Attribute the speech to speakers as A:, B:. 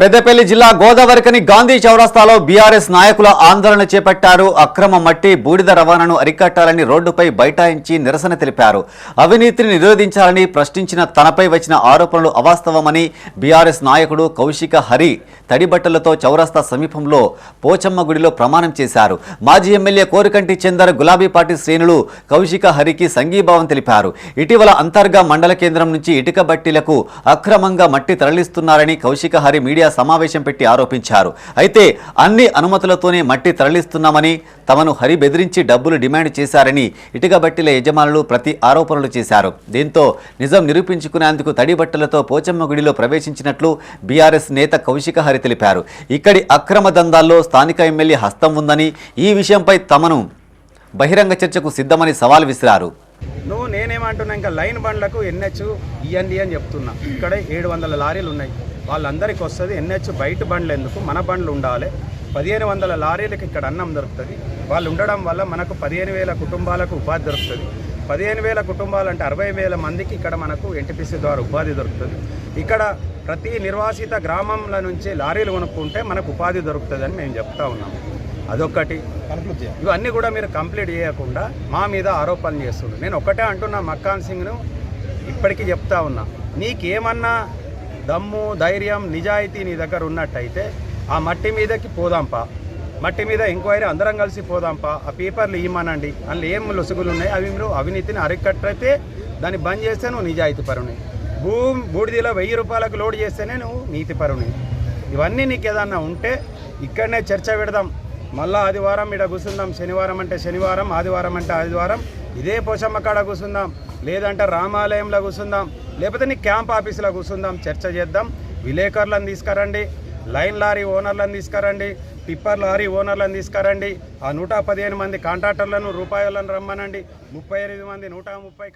A: పెద్దపల్లి జిల్లా గోదావరికని గాంధీ చౌరస్తాలో బీఆర్ఎస్ నాయకుల ఆందోళన చేపట్టారు. అక్రమ మట్టి బూడిద రవాణాను అరికట్టాలని రోడ్డుపై బైఠాయించి నిరసన తెలిపారు. అవినీతిని నిరోధించాలని ప్రశ్నించిన తనపై వచ్చిన ఆరోపణలు అవాస్తవమని బీఆర్ఎస్ నాయకుడు కౌశిక హరి తడిబట్టలతో చౌరస్తా సమీపంలో పోచమ్మ గుడిలో ప్రమాణం చేశారు. మాజీ ఎమ్మెల్యే కోరికంటి చందర్ గులాబీ పార్టీ శ్రేణులు కౌశిక హరికి సంఘీభావం తెలిపారు. ఇటీవల అంతర్గా మండల కేంద్రం నుంచి ఇటుక బట్టీలకు అక్రమంగా మట్టి తరలిస్తున్నారని కౌశిక హరి మీడియా సమావేశం పెట్టి ఆరోపించారు. అయితే అన్ని అనుమతులతోనే మట్టి తరలిస్తున్నామని తమను హరి బెదిరించి డబ్బులు డిమాండ్ చేశారని ఇటుకబట్టిల యజమానులు ప్రతి ఆరోపణలు చేశారు. దీంతో నిజం నిరూపించుకునేందుకు తడి బట్టలతో పోచమ్మ గుడిలో ప్రవేశించినట్లు బీఆర్ఎస్ నేత కౌశిక హరి తెలిపారు. ఇక్కడి అక్రమ దందాల్లో స్థానిక ఎమ్మెల్యే హస్తం ఉందని ఈ విషయంపై తమను బహిరంగ చర్చకు సిద్ధమని సవాల్ విసిరారు.
B: నువ్వు నేనేమంటున్నా ఇంకా లైన్ బండ్లకు ఎన్హెచ్ ఇవ్వండి అని చెప్తున్నా. ఇక్కడ ఏడు వందల లారీలు ఉన్నాయి వాళ్ళందరికీ వస్తుంది. ఎన్హెచ్ బయట బండ్లు ఎందుకు? మన బండ్లు ఉండాలి. పదిహేను వందల లారీలకు ఇక్కడ అన్నం దొరుకుతుంది. వాళ్ళు ఉండడం వల్ల మనకు పదిహేను వేల కుటుంబాలకు ఉపాధి దొరుకుతుంది. పదిహేను వేల కుటుంబాలు అంటే అరవై వేల మందికి ఇక్కడ మనకు ఎన్టీపీసీ ద్వారా ఉపాధి దొరుకుతుంది. ఇక్కడ ప్రతి నిర్వాసిత గ్రామంల నుంచి లారీలు కొనుక్కుంటే మనకు ఉపాధి దొరుకుతుందని మేము చెప్తా ఉన్నాం. అదొక్కటి. ఇవన్నీ కూడా మీరు కంప్లీట్ చేయకుండా మా మీద ఆరోపణలు చేస్తుండ్రు. నేను ఒకటే అంటున్నా మక్కాన్ సింగ్ను ఇప్పటికీ చెప్తా ఉన్నా. నీకేమన్నా దమ్ము ధైర్యం నిజాయితీ నీ దగ్గర ఉన్నట్టయితే ఆ మట్టి మీదకి పోదాంపా. మట్టి మీద ఎంక్వైరీ అందరం కలిసి పోదాంపా. ఆ పేపర్లు ఇవ్వమనండి అందులో ఏం లొసుగులు ఉన్నాయి? అవి మీరు అవినీతిని అరికట్టయితే దాన్ని బంద్ చేస్తే నువ్వు నిజాయితీ పరుని భూ బూడిదిలో వెయ్యి రూపాయలకు లోడ్ చేస్తేనే నువ్వు నీతిపరుని ఇవన్నీ నీకు ఏదన్నా ఉంటే ఇక్కడనే చర్చ పెడదాం. మళ్ళా ఆదివారం ఇక్కడ కూర్చుందాం. శనివారం అంటే శనివారం ఆదివారం అంటే ఆదివారం. ఇదే పోషమ్మ కాడ కూర్చుందాం. లేదంటే రామాలయంలో కూర్చుందాం. లేకపోతే నీ క్యాంప్ ఆఫీసులో కూర్చుందాం చర్చ చేద్దాం. విలేకరులను తీసుకురండి లైన్ లారీ ఓనర్లను తీసుకురండి టిప్పర్ లారీ ఓనర్లను తీసుకురండి. ఆ నూట పదిహేను మంది కాంట్రాక్టర్లను రూపాయలను రమ్మనండి. ముప్పై ఎనిమిది మంది నూట ముప్పై